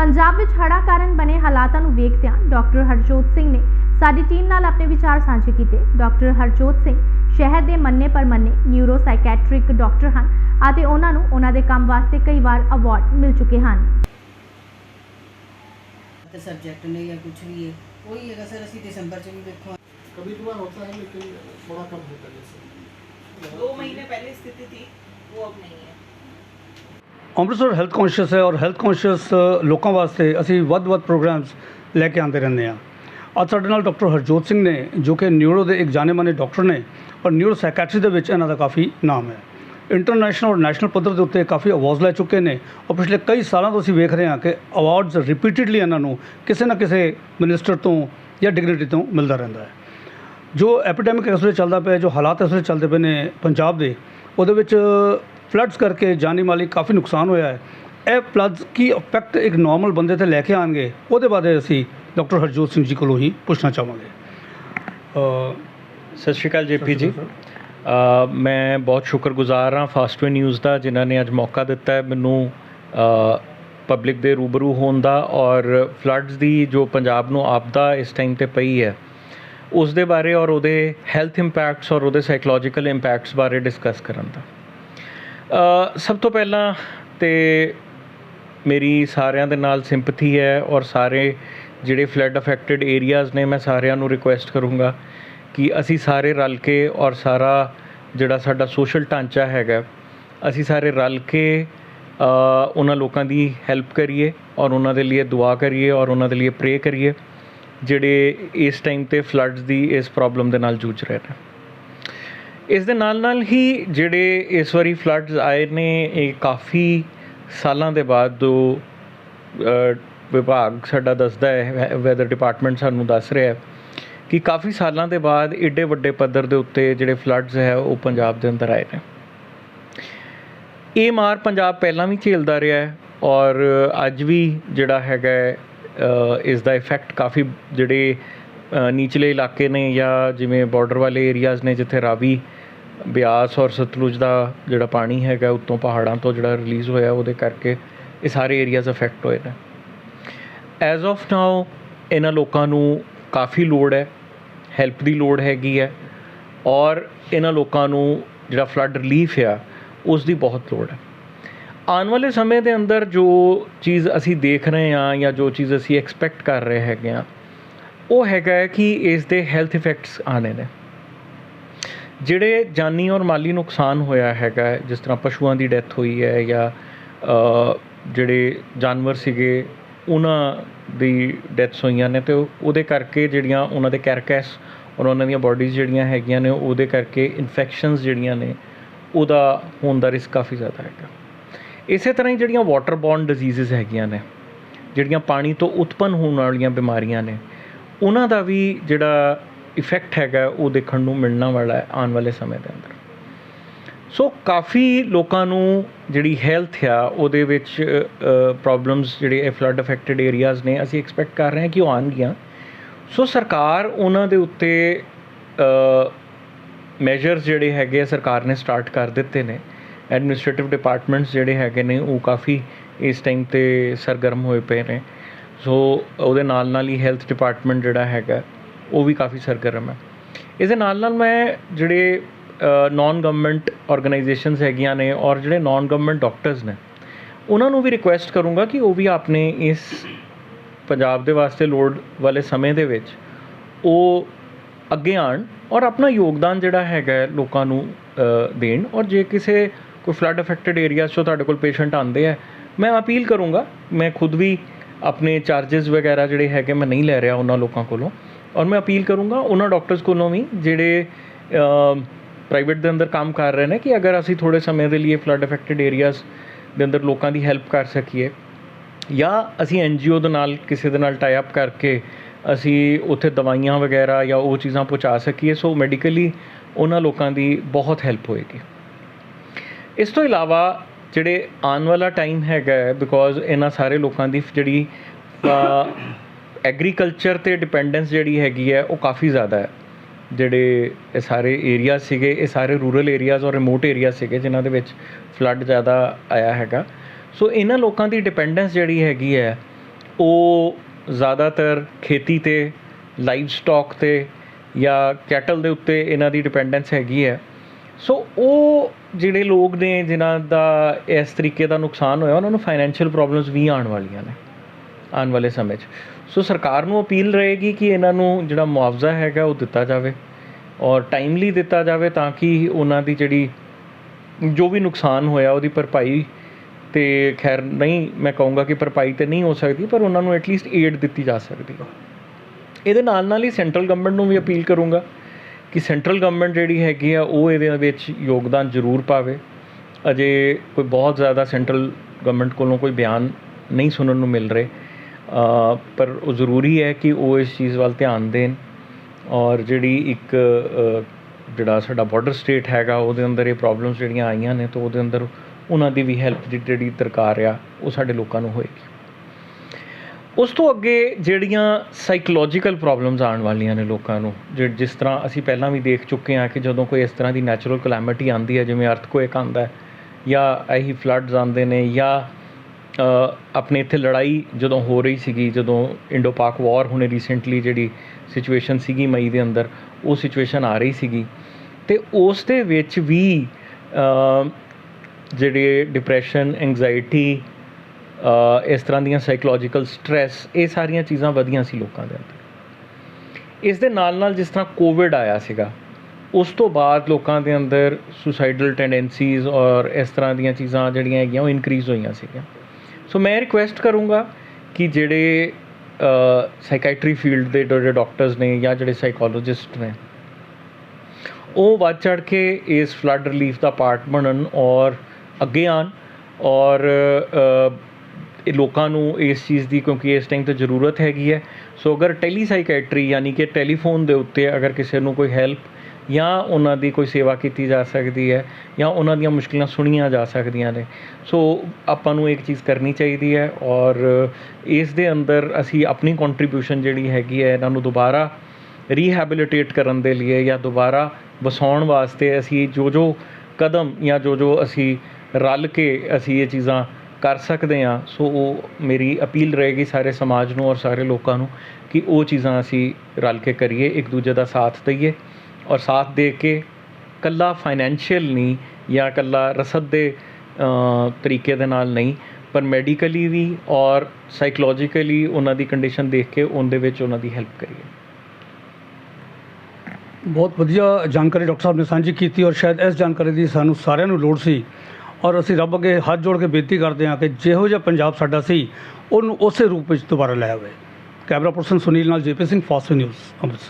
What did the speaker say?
ਪੰਜਾਬ ਵਿੱਚ ਹੜ੍ਹਾਂ ਕਾਰਨ ਬਣੇ ਹਾਲਾਤਾਂ ਨੂੰ ਵੇਖਦਿਆਂ ਡਾਕਟਰ ਹਰਜੋਤ ਸਿੰਘ ਨੇ ਸਾਡੀ ਟੀਮ ਨਾਲ ਆਪਣੇ ਵਿਚਾਰ ਸਾਂਝੇ ਕੀਤੇ ਡਾਕਟਰ ਹਰਜੋਤ ਸਿੰਘ ਸ਼ਹਿਰ ਦੇ ਮੰਨੇ ਪਰਮੰਨੇ ਨਿਊਰੋ ਸਾਈਕੈਟ੍ਰਿਕ ਡਾਕਟਰ ਹਨ ਅਤੇ ਉਹਨਾਂ ਨੂੰ ਉਹਨਾਂ ਦੇ ਕੰਮ ਵਾਸਤੇ ਕਈ ਵਾਰ ਅਵਾਰਡ ਮਿਲ ਚੁੱਕੇ ਹਨ ਤੇ ਸਬਜੈਕਟ ਨੇ ਜਾਂ ਕੁਝ ਵੀ ਹੈ ਉਹੀ ਹੈਗਾ ਸਰ ਅਸੀਂ ਦਸੰਬਰ ਚ ਵੀ ਦੇਖੋ कभी कभार होता है लेकिन थोड़ा कम होता है जैसे दो महीने पहले स्थिति थी वो अब नहीं है ਅੰਮ੍ਰਿਤਸਰ ਹੈਲਥ ਕੌਨਸ਼ੀਅਸ ਹੈ ਔਰ ਹੈਲਥ ਕੌਨਸ਼ੀਅਸ ਲੋਕਾਂ ਵਾਸਤੇ ਅਸੀਂ ਵੱਧ-ਵੱਧ ਪ੍ਰੋਗਰਾਮਸ ਲੈ ਕੇ ਆਉਂਦੇ ਰਹਿੰਦੇ ਹਾਂ। ਅੱਜ ਸਾਡੇ ਨਾਲ ਡਾਕਟਰ ਹਰਜੋਤ ਸਿੰਘ ਨੇ, ਜੋ ਕਿ ਨਿਊਰੋ ਦੇ ਇੱਕ ਜਾਣੇ-ਮਾਨੇ ਡਾਕਟਰ ਨੇ ਔਰ ਨਿਊਰੋ ਸਾਈਕੈਟਰੀ ਦੇ ਵਿੱਚ ਇਹਨਾਂ ਦਾ ਕਾਫੀ ਨਾਮ ਹੈ। ਇੰਟਰਨੈਸ਼ਨਲ ਔਰ ਨੈਸ਼ਨਲ ਪੱਧਰ ਦੇ ਉੱਤੇ ਕਾਫੀ ਅਵਾਰਡਸ ਲੈ ਚੁੱਕੇ ਨੇ ਔਰ ਪਿਛਲੇ ਕਈ ਸਾਲਾਂ ਤੋਂ ਅਸੀਂ ਵੇਖ ਰਹੇ ਹਾਂ ਕਿ ਅਵਾਰਡਸ ਰਿਪੀਟਿਡਲੀ ਇਹਨਾਂ ਨੂੰ ਕਿਸੇ ਨਾ ਕਿਸੇ ਮਿਨਿਸਟਰ ਤੋਂ ਜਾਂ ਡਿਗਨਿਟੀ ਤੋਂ ਮਿਲਦਾ ਰਹਿੰਦਾ ਹੈ। ਜੋ ਐਪੀਡੈਮਿਕ ਇਸ ਵੇਲੇ ਚੱਲਦਾ ਪਿਆ ਜੋ ਹਾਲਾਤ ਇਸ ਵੇਲੇ ਚੱਲਦੇ ਪਏ ਨੇ ਪੰਜਾਬ ਦੇ, ਉਹਦੇ ਵਿੱਚ ਫਲੱਡਸ ਕਰਕੇ ਜਾਨੀ ਮਾਲੀ ਕਾਫੀ ਨੁਕਸਾਨ ਹੋਇਆ ਹੈ। ਇਹ ਫਲੱਡਸ ਕੀ ਇਫੈਕਟ ਇੱਕ ਨਾਰਮਲ ਬੰਦੇ ਤੇ ਲੈ ਕੇ ਆਣਗੇ ਉਹਦੇ ਬਾਰੇ ਅਸੀਂ ਡਾਕਟਰ ਹਰਜੋਤ ਸਿੰਘ ਜੀ ਕੋਲੋਂ ਹੀ ਪੁੱਛਣਾ ਚਾਹਾਂਗੇ। ਸਤਿ ਸ਼੍ਰੀ ਅਕਾਲ ਜੇਪੀ ਜੀ। ਮੈਂ ਬਹੁਤ ਸ਼ੁਕਰਗੁਜ਼ਾਰ ਹਾਂ ਫਾਸਟਵੇ ਨਿਊਜ਼ ਦਾ ਜਿਨ੍ਹਾਂ ਨੇ ਅੱਜ ਮੌਕਾ ਦਿੱਤਾ ਹੈ ਮੈਨੂੰ ਪਬਲਿਕ ਦੇ ਰੂਬਰੂ ਹੋਣ ਦਾ ਔਰ ਫਲੱਡਸ ਦੀ ਜੋ ਪੰਜਾਬ ਨੂੰ ਆਪਦਾ ਇਸ ਟਾਈਮ ਤੇ ਪਈ ਹੈ ਉਸ ਦੇ ਬਾਰੇ ਔਰ ਉਹਦੇ ਹੈਲਥ ਇੰਪੈਕਟਸ ਔਰ ਉਹਦੇ ਸਾਈਕੋਲੋਜੀਕਲ ਇੰਪੈਕਟਸ ਬਾਰੇ ਡਿਸਕਸ ਕਰਨ ਦਾ। ਸਭ ਤੋਂ ਪਹਿਲਾਂ ਤੇ ਮੇਰੀ ਸਾਰਿਆਂ ਦੇ ਨਾਲ ਸਿੰਪਥੀ ਹੈ ਔਰ ਸਾਰੇ ਜਿਹੜੇ ਫਲੱਡ ਅਫੈਕਟਡ ਏਰੀਆਜ਼ ਨੇ, ਮੈਂ ਸਾਰਿਆਂ ਨੂੰ ਰਿਕੁਐਸਟ ਕਰੂੰਗਾ ਕਿ ਅਸੀਂ ਸਾਰੇ ਰਲ ਕੇ ਔਰ ਸਾਰਾ ਜਿਹੜਾ ਸਾਡਾ ਸੋਸ਼ਲ ਢਾਂਚਾ ਹੈਗਾ, ਅਸੀਂ ਸਾਰੇ ਰਲ ਕੇ ਉਹਨਾਂ ਲੋਕਾਂ ਦੀ ਹੈਲਪ ਕਰੀਏ ਔਰ ਉਹਨਾਂ ਦੇ ਲਈ ਦੁਆ ਕਰੀਏ ਔਰ ਉਹਨਾਂ ਦੇ ਲਈ ਪ੍ਰੇ ਕਰੀਏ, ਜਿਹੜੇ ਇਸ ਟਾਈਮ ਤੇ ਫਲੱਡਸ ਦੀ ਇਸ ਪ੍ਰੋਬਲਮ ਦੇ ਨਾਲ ਜੂਝ ਰਹੇ ਨੇ। ਇਸ ਦੇ ਨਾਲ ਨਾਲ ਹੀ ਜਿਹੜੇ ਇਸ ਵਾਰੀ ਫਲੱਡਸ ਆਏ ਨੇ, ਇਹ ਕਾਫੀ ਸਾਲਾਂ ਦੇ ਬਾਅਦ ਜੋ ਵਿਭਾਗ ਸਾਡਾ ਦੱਸਦਾ ਹੈ ਵੈਦਰ ਡਿਪਾਰਟਮੈਂਟ ਸਾਨੂੰ ਦੱਸ ਰਿਹਾ ਹੈ ਕਿ ਕਾਫੀ ਸਾਲਾਂ ਦੇ ਬਾਅਦ ਏਡੇ ਵੱਡੇ ਪੱਧਰ ਦੇ ਉੱਤੇ ਜਿਹੜੇ ਫਲੱਡਸ ਹੈ, ਉਹ ਪੰਜਾਬ ਦੇ ਅੰਦਰ ਆਏ ਨੇ। ਇਹ ਮਾਰ ਪੰਜਾਬ ਪਹਿਲਾਂ ਵੀ ਝੇਲਦਾ ਰਿਹਾ ਹੈ ਔਰ ਅੱਜ ਵੀ ਜਿਹੜਾ ਹੈਗਾ ਇਸ ਦਾ ਇਫੈਕਟ ਕਾਫੀ ਜਿਹੜੇ ਨੀਚਲੇ ਇਲਾਕੇ ਨੇ ਜਾਂ ਜਿਵੇਂ ਬਾਰਡਰ ਵਾਲੇ ਏਰੀਆਜ਼ ਨੇ, ਜਿੱਥੇ ਰਾਵੀ ਬਿਆਸ ਔਰ ਸਤਲੁਜ ਦਾ ਜਿਹੜਾ ਪਾਣੀ ਹੈਗਾ ਉੱਤੋਂ ਪਹਾੜਾਂ ਤੋਂ ਜਿਹੜਾ ਰਿਲੀਜ਼ ਹੋਇਆ, ਉਹਦੇ ਕਰਕੇ ਇਹ ਸਾਰੇ ਏਰੀਆਜ਼ ਅਫੈਕਟ ਹੋਏ ਨੇ। ਐਜ਼ ਆਫ ਨਾਓ ਇਹਨਾਂ ਲੋਕਾਂ ਨੂੰ ਕਾਫੀ ਲੋੜ ਹੈ ਹੈਲਪ ਦੀ ਲੋੜ ਹੈਗੀ ਹੈ ਔਰ ਇਹਨਾਂ ਲੋਕਾਂ ਨੂੰ ਜਿਹੜਾ ਫਲੱਡ ਰਿਲੀਫ ਆ ਉਸ ਦੀ ਬਹੁਤ ਲੋੜ ਹੈ। ਆਉਣ ਵਾਲੇ ਸਮੇਂ ਦੇ ਅੰਦਰ ਜੋ ਚੀਜ਼ ਅਸੀਂ ਦੇਖ ਰਹੇ ਹਾਂ ਜਾਂ ਜੋ ਚੀਜ਼ ਅਸੀਂ ਐਕਸਪੈਕਟ ਕਰ ਰਹੇ ਹੈਗੇ ਆ ਉਹ ਹੈਗਾ ਹੈ ਕਿ ਇਸ ਦੇ ਹੈਲਥ ਇਫੈਕਟਸ ਆਣੇ ਨੇ। ਜਿਹੜੇ ਜਾਨੀ ਔਰ ਮਾਲੀ ਨੁਕਸਾਨ ਹੋਇਆ ਹੈਗਾ ਜਿਸ ਤਰ੍ਹਾਂ ਪਸ਼ੂਆਂ ਦੀ ਡੈਥ ਹੋਈ ਹੈ ਜਾਂ ਜਿਹੜੇ ਜਾਨਵਰ ਸੀਗੇ, ਉਹਨਾਂ ਦੀ ਡੈਥਸ ਹੋਈਆਂ ਨੇ ਅਤੇ ਉਹਦੇ ਕਰਕੇ ਜਿਹੜੀਆਂ ਉਹਨਾਂ ਦੇ ਕੈਰਕੈਸ ਔਰ ਉਹਨਾਂ ਦੀਆਂ ਬੋਡੀਜ਼ ਜਿਹੜੀਆਂ ਹੈਗੀਆਂ ਨੇ, ਉਹਦੇ ਕਰਕੇ ਇਨਫੈਕਸ਼ਨਸ ਜਿਹੜੀਆਂ ਨੇ, ਉਹਦਾ ਹੋਣ ਦਾ ਰਿਸਕ ਕਾਫੀ ਜ਼ਿਆਦਾ ਹੈਗਾ। ਇਸੇ ਤਰ੍ਹਾਂ ਹੀ ਜਿਹੜੀਆਂ ਵਾਟਰ ਬੌਰਨ ਡਿਜ਼ੀਜ਼ਸ ਹੈਗੀਆਂ ਨੇ, ਜਿਹੜੀਆਂ ਪਾਣੀ ਤੋਂ ਉਤਪੰਨ ਹੋਣ ਵਾਲੀਆਂ ਬਿਮਾਰੀਆਂ ਨੇ, ਉਹਨਾਂ ਦਾ ਵੀ ਜਿਹੜਾ ਇਫੈਕਟ ਹੈਗਾ ਉਹ ਦੇਖਣ ਨੂੰ ਮਿਲਣਾ ਵਾਲਾ ਹੈ ਆਉਣ ਵਾਲੇ ਸਮੇਂ ਦੇ ਅੰਦਰ। ਸੋ ਕਾਫੀ ਲੋਕਾਂ ਨੂੰ ਜਿਹੜੀ ਹੈਲਥ ਆ, ਉਹਦੇ ਵਿੱਚ ਪ੍ਰੋਬਲਮਸ ਜਿਹੜੇ ਇਹ ਫਲੱਡ ਅਫੈਕਟਡ ਏਰੀਆਜ਼ ਨੇ, ਅਸੀਂ ਐਕਸਪੈਕਟ ਕਰ ਰਹੇ ਹਾਂ ਕਿ ਉਹ ਆਉਣਗੀਆਂ। ਸੋ ਸਰਕਾਰ ਉਹਨਾਂ ਦੇ ਉੱਤੇ ਮੈਜਰਸ ਜਿਹੜੇ ਹੈਗੇ ਆ, ਸਰਕਾਰ ਨੇ ਸਟਾਰਟ ਕਰ ਦਿੱਤੇ ਨੇ। ਐਡਮਿਨਿਸਟ੍ਰੇਟਿਵ ਡਿਪਾਰਟਮੈਂਟਸ ਜਿਹੜੇ ਹੈਗੇ ਨੇ, ਉਹ ਕਾਫੀ ਇਸ ਟਾਈਮ ਤੇ ਸਰਗਰਮ ਹੋਏ ਪਏ ਨੇ। ਸੋ ਉਹਦੇ ਨਾਲ ਨਾਲ ਹੀ ਹੈਲਥ ਡਿਪਾਰਟਮੈਂਟ ਜਿਹੜਾ ਹੈਗਾ ਉਹ ਵੀ ਕਾਫੀ ਸਰਗਰਮ ਹੈ। ਇਸ ਦੇ ਨਾਲ ਨਾਲ ਮੈਂ ਜਿਹੜੇ ਨਾਨ ਗਵਰਨਮੈਂਟ ਆਰਗੇਨਾਈਜੇਸ਼ਨਸ ਹੈਗੀਆਂ ਨੇ ਔਰ ਜਿਹੜੇ ਨਾਨ ਗਵਰਨਮੈਂਟ ਡਾਕਟਰਸ ਨੇ, ਉਹਨਾਂ ਨੂੰ ਵੀ ਰਿਕੁਐਸਟ ਕਰੂੰਗਾ ਕਿ ਉਹ ਵੀ ਆਪਣੇ ਇਸ ਪੰਜਾਬ ਦੇ ਵਾਸਤੇ ਲੋੜ ਵਾਲੇ ਸਮੇਂ ਦੇ ਵਿੱਚ ਉਹ ਅੱਗੇ ਆਣ ਔਰ ਆਪਣਾ ਯੋਗਦਾਨ ਜਿਹੜਾ ਹੈਗਾ ਲੋਕਾਂ ਨੂੰ ਦੇਣ ਔਰ ਜੇ ਕਿਸੇ ਕੋਈ ਫਲੱਡ ਅਫੈਕਟਡ ਏਰੀਆਜ਼ 'ਚੋਂ ਤੁਹਾਡੇ ਕੋਲ ਪੇਸ਼ੈਂਟ ਆਉਂਦੇ ਆ ਮੈਂ ਅਪੀਲ ਕਰੂੰਗਾ, ਮੈਂ ਖੁਦ ਵੀ ਆਪਣੇ ਚਾਰजेस ਵਗੈਰਾ ਜਿਹੜੇ ਹੈਗੇ ਮੈਂ ਨਹੀਂ ਲੈ ਰਿਹਾ ਉਹਨਾਂ ਲੋਕਾਂ ਕੋਲੋਂ ਔਰ ਮੈਂ ਅਪੀਲ ਕਰੂੰਗਾ ਉਹਨਾਂ ਡਾਕਟਰਸ ਕੋਲੋਂ ਵੀ ਜਿਹੜੇ ਪ੍ਰਾਈਵੇਟ ਦੇ ਅੰਦਰ ਕੰਮ ਕਰ ਰਹੇ ਨੇ ਕਿ ਅਗਰ ਅਸੀਂ ਥੋੜ੍ਹੇ ਸਮੇਂ ਦੇ ਲਈ ਫਲੱਡ ਅਫੈਕਟਡ ਏਰੀਆਜ਼ ਦੇ ਅੰਦਰ ਲੋਕਾਂ ਦੀ ਹੈਲਪ ਕਰ ਸਕੀਏ ਜਾਂ ਅਸੀਂ ਐੱਨ ਜੀ ਓ ਦੇ ਨਾਲ ਕਿਸੇ ਦੇ ਨਾਲ ਟਾਈ ਅਪ ਕਰਕੇ ਅਸੀਂ ਉੱਥੇ ਦਵਾਈਆਂ ਵਗੈਰਾ ਜਾਂ ਉਹ ਚੀਜ਼ਾਂ ਪਹੁੰਚਾ ਸਕੀਏ ਸੋ ਮੈਡੀਕਲੀ ਉਹਨਾਂ ਲੋਕਾਂ ਦੀ ਬਹੁਤ ਹੈਲਪ ਹੋਏਗੀ। ਇਸ ਤੋਂ ਇਲਾਵਾ ਜਿਹੜੇ ਆਉਣ ਵਾਲਾ ਟਾਈਮ ਹੈਗਾ ਬਿਕੋਜ਼ ਇਹਨਾਂ ਸਾਰੇ ਲੋਕਾਂ ਦੀ ਜਿਹੜੀ ਐਗਰੀਕਲਚਰ ਤੇ ਡਿਪੈਂਡੈਂਸ ਜਿਹੜੀ ਹੈਗੀ ਹੈ, ਉਹ ਕਾਫੀ ਜ਼ਿਆਦਾ ਹੈ। ਜਿਹੜੇ ਇਹ ਸਾਰੇ ਏਰੀਆ ਸੀਗੇ, ਇਹ ਸਾਰੇ ਰੂਰਲ ਏਰੀਆਜ਼ ਔਰ ਰਿਮੋਟ ਏਰੀਆ ਸੀਗੇ, ਜਿਨ੍ਹਾਂ ਦੇ ਵਿੱਚ ਫਲੱਡ ਜ਼ਿਆਦਾ ਆਇਆ ਹੈਗਾ। ਸੋ ਇਹਨਾਂ ਲੋਕਾਂ ਦੀ ਡਿਪੈਂਡੈਂਸ ਜਿਹੜੀ ਹੈਗੀ ਹੈ, ਉਹ ਜ਼ਿਆਦਾਤਰ ਖੇਤੀ ਤੇ ਲਾਈਵ ਸਟਾਕ ਤੇ ਜਾਂ ਕੈਟਲ ਦੇ ਉੱਤੇ ਇਹਨਾਂ ਦੀ ਡਿਪੈਂਡੈਂਸ ਹੈਗੀ ਹੈ। ਸੋ ਉਹ ਜਿਹੜੇ ਲੋਕ ਨੇ, ਜਿਨ੍ਹਾਂ ਦਾ ਇਸ ਤਰੀਕੇ ਦਾ ਨੁਕਸਾਨ ਹੋਇਆ, ਉਹਨਾਂ ਨੂੰ ਫਾਈਨੈਂਸ਼ੀਅਲ ਪ੍ਰੋਬਲਮਸ ਵੀ ਆਉਣ ਵਾਲੀਆਂ ਨੇ, ਆਉਣ ਵਾਲੇ ਸਮੇਂ 'ਚ। ਸੋ ਸਰਕਾਰ ਨੂੰ ਅਪੀਲ ਰਹੇਗੀ ਕਿ ਇਹਨਾਂ ਨੂੰ ਜਿਹੜਾ ਮੁਆਵਜ਼ਾ ਹੈਗਾ ਉਹ ਦਿੱਤਾ ਜਾਵੇ ਔਰ ਟਾਈਮਲੀ ਦਿੱਤਾ ਜਾਵੇ ਤਾਂ ਕਿ ਉਹਨਾਂ ਦੀ ਜਿਹੜੀ ਜੋ ਵੀ ਨੁਕਸਾਨ ਹੋਇਆ ਉਹਦੀ ਭਰਪਾਈ ਤੇ ਖੈਰ ਨਹੀਂ, ਮੈਂ ਕਹੂੰਗਾ ਕਿ ਭਰਪਾਈ ਤੇ ਨਹੀਂ ਹੋ ਸਕਦੀ, ਪਰ ਉਹਨਾਂ ਨੂੰ ਐਟਲੀਸਟ ਏਡ ਦਿੱਤੀ ਜਾ ਸਕਦੀ ਹੈ। ਇਹਦੇ ਨਾਲ ਨਾਲ ਹੀ ਸੈਂਟਰਲ ਗਵਰਨਮੈਂਟ ਨੂੰ ਵੀ ਅਪੀਲ ਕਰੂੰਗਾ ਕਿ ਸੈਂਟਰਲ ਗਵਰਨਮੈਂਟ ਜਿਹੜੀ ਹੈਗੀ ਆ, ਉਹ ਇਹਦੇ ਵਿੱਚ ਯੋਗਦਾਨ ਜ਼ਰੂਰ ਪਾਵੇ। ਅਜੇ ਕੋਈ ਬਹੁਤ ਜ਼ਿਆਦਾ ਸੈਂਟਰਲ ਗਵਰਨਮੈਂਟ ਕੋਲੋਂ ਕੋਈ ਬਿਆਨ ਨਹੀਂ ਸੁਣਨ ਨੂੰ ਮਿਲ ਰਹੇ। ਪਰ ਉਹ ਜ਼ਰੂਰੀ ਹੈ ਕਿ ਉਹ ਇਸ ਚੀਜ਼ ਵੱਲ ਧਿਆਨ ਦੇਣ ਔਰ ਜਿਹੜੀ ਇੱਕ ਜਿਹੜਾ ਸਾਡਾ ਬਾਰਡਰ ਸਟੇਟ ਹੈਗਾ, ਉਹਦੇ ਅੰਦਰ ਇਹ ਪ੍ਰੋਬਲਮਸ ਜਿਹੜੀਆਂ ਆਈਆਂ ਨੇ, ਤਾਂ ਉਹਦੇ ਅੰਦਰ ਉਹਨਾਂ ਦੀ ਵੀ ਹੈਲਪ ਦੀ ਜਿਹੜੀ ਦਰਕਾਰ ਆ, ਉਹ ਸਾਡੇ ਲੋਕਾਂ ਨੂੰ ਹੋਏਗੀ। ਉਸ ਤੋਂ ਅੱਗੇ ਜਿਹੜੀਆਂ ਸਾਈਕੋਲੋਜੀਕਲ ਪ੍ਰੋਬਲਮਸ ਆਉਣ ਵਾਲੀਆਂ ਨੇ ਲੋਕਾਂ ਨੂੰ, ਜਿ- ਜਿਸ ਤਰ੍ਹਾਂ ਅਸੀਂ ਪਹਿਲਾਂ ਵੀ ਦੇਖ ਚੁੱਕੇ ਹਾਂ ਕਿ ਜਦੋਂ ਕੋਈ ਇਸ ਤਰ੍ਹਾਂ ਦੀ ਨੈਚੁਰਲ ਕਲੈਮਿਟੀ ਆਉਂਦੀ ਹੈ, ਜਿਵੇਂ ਅਰਥਕੁਏਕ ਆਉਂਦਾ ਹੈ, ਜਾਂ ਇਹੀ ਫਲੱਡਸ ਆਉਂਦੇ ਨੇ, ਜਾਂ ਆਪਣੇ ਇੱਥੇ ਲੜਾਈ ਜਦੋਂ ਹੋ ਰਹੀ ਸੀਗੀ, ਜਦੋਂ ਇੰਡੋ ਪਾਕ ਵਾਰ ਹੁਣੇ ਰੀਸੈਂਟਲੀ ਜਿਹੜੀ ਸਿਚੁਏਸ਼ਨ ਸੀਗੀ ਮਈ ਦੇ ਅੰਦਰ, ਉਹ ਸਿਚੁਏਸ਼ਨ ਆ ਰਹੀ ਸੀਗੀ। ਅਤੇ ਉਸ ਦੇ ਵਿੱਚ ਵੀ ਜਿਹੜੇ ਡਿਪਰੈਸ਼ਨ ਐਂਗਜ਼ਾਇਟੀ ਇਸ ਤਰ੍ਹਾਂ ਦੀਆਂ ਸਾਈਕੋਲੋਜੀਕਲ ਸਟ੍ਰੈਸ ਇਹ ਸਾਰੀਆਂ ਚੀਜ਼ਾਂ ਵਧੀਆਂ ਸੀ ਲੋਕਾਂ ਦੇ ਅੰਦਰ। ਇਸ ਦੇ ਨਾਲ ਨਾਲ ਜਿਸ ਤਰ੍ਹਾਂ ਕੋਵਿਡ ਆਇਆ ਸੀਗਾ, ਉਸ ਤੋਂ ਬਾਅਦ ਲੋਕਾਂ ਦੇ ਅੰਦਰ ਸੁਸਾਈਡਲ ਟੈਂਡੈਂਸੀਜ਼ ਔਰ ਇਸ ਤਰ੍ਹਾਂ ਦੀਆਂ ਚੀਜ਼ਾਂ ਜਿਹੜੀਆਂ ਹੈਗੀਆਂ, ਉਹ ਇਨਕਰੀਜ਼ ਹੋਈਆਂ ਸੀਗੀਆਂ। ਸੋ ਮੈਂ ਰਿਕੁਐਸਟ ਕਰੂੰਗਾ ਕਿ ਜਿਹੜੇ ਸਾਈਕਾਈਟਰੀ ਫੀਲਡ ਦੇ ਜਿਹੜੇ ਡਾਕਟਰਸ ਨੇ ਜਾਂ ਜਿਹੜੇ ਸਾਈਕੋਲੋਜਿਸਟ ਨੇ, ਉਹ ਵੱਧ ਚੜ ਕੇ ਇਸ ਫਲੱਡ ਰਿਲੀਫ ਦਾ ਪਾਰਟ ਬਣਨ ਔਰ ਅੱਗੇ ਆਣ ਔਰ ਇਹ ਲੋਕਾਂ ਨੂੰ ਇਸ ਚੀਜ਼ ਦੀ, ਕਿਉਂਕਿ ਇਸ ਟਾਈਮ ਤੇ ਜ਼ਰੂਰਤ ਹੈਗੀ ਹੈ। ਸੋ ਅਗਰ ਟੈਲੀਸਾਈਕੈਟਰੀ ਯਾਨੀ ਕਿ ਟੈਲੀਫੋਨ ਦੇ ਉੱਤੇ ਅਗਰ ਕਿਸੇ ਨੂੰ ਕੋਈ ਹੈਲਪ ਜਾਂ ਉਹਨਾਂ ਦੀ ਕੋਈ ਸੇਵਾ ਕੀਤੀ ਜਾ ਸਕਦੀ ਹੈ, ਜਾਂ ਉਹਨਾਂ ਦੀਆਂ ਮੁਸ਼ਕਿਲਾਂ ਸੁਣੀਆਂ ਜਾ ਸਕਦੀਆਂ ਨੇ। ਸੋ ਆਪਾਂ ਨੂੰ ਇੱਕ ਚੀਜ਼ ਕਰਨੀ ਚਾਹੀਦੀ ਹੈ ਔਰ ਇਸ ਦੇ ਅੰਦਰ ਅਸੀਂ ਆਪਣੀ ਕੰਟਰੀਬਿਊਸ਼ਨ ਜਿਹੜੀ ਹੈਗੀ ਹੈ, ਇਹਨਾਂ ਨੂੰ ਦੁਬਾਰਾ ਰੀਹੈਬਿਲਿਟੇਟ ਕਰਨ ਦੇ ਲਈ ਜਾਂ ਦੁਬਾਰਾ ਵਸਾਉਣ ਵਾਸਤੇ ਅਸੀਂ ਜੋ ਜੋ ਕਦਮ ਜਾਂ ਜੋ ਜੋ ਅਸੀਂ ਰਲ ਕੇ ਅਸੀਂ ਇਹ ਚੀਜ਼ਾਂ ਕਰ ਸਕਦੇ ਹਾਂ, ਸੋ ਉਹ ਮੇਰੀ ਅਪੀਲ ਰਹੇਗੀ ਸਾਰੇ ਸਮਾਜ ਨੂੰ ਔਰ ਸਾਰੇ ਲੋਕਾਂ ਨੂੰ ਕਿ ਉਹ ਚੀਜ਼ਾਂ ਅਸੀਂ ਰਲ ਕੇ ਕਰੀਏ, ਇੱਕ ਦੂਜੇ ਦਾ ਸਾਥ ਦਈਏ। ਔਰ ਸਾਥ ਦੇ ਕੇ ਕੱਲਾ ਫਾਈਨੈਂਸ਼ੀਅਲ ਨਹੀਂ ਜਾਂ ਕੱਲਾ ਰਸਦ ਦੇ ਤਰੀਕੇ ਦੇ ਨਾਲ ਨਹੀਂ, ਪਰ ਮੈਡੀਕਲੀ ਵੀ ਔਰ ਸਾਈਕੋਲੋਜੀਕਲੀ ਉਹਨਾਂ ਦੀ ਕੰਡੀਸ਼ਨ ਦੇਖ ਕੇ ਉਹਦੇ ਵਿੱਚ ਉਹਨਾਂ ਦੀ ਹੈਲਪ ਕਰੀਏ। ਬਹੁਤ ਵਧੀਆ ਜਾਣਕਾਰੀ ਡਾਕਟਰ ਸਾਹਿਬ ਨੇ ਸਾਂਝੀ ਕੀਤੀ ਔਰ ਸ਼ਾਇਦ ਇਸ ਜਾਣਕਾਰੀ ਦੀ ਸਾਨੂੰ ਸਾਰਿਆਂ ਨੂੰ ਲੋੜ ਸੀ ਔਰ ਅਸੀਂ ਰੱਬ ਅੱਗੇ ਹੱਥ ਜੋੜ ਕੇ ਬੇਨਤੀ ਕਰਦੇ ਹਾਂ ਕਿ ਜਿਹੋ ਜਿਹਾ ਪੰਜਾਬ ਸਾਡਾ ਸੀ, ਉਹਨੂੰ ਉਸੇ ਰੂਪ ਵਿੱਚ ਦੁਬਾਰਾ ਲੈ ਆਵੇ। ਕੈਮਰਾ ਪਰਸਨ ਸੁਨੀਲ ਨਾਲ JP Singh, fast news, Amritsar.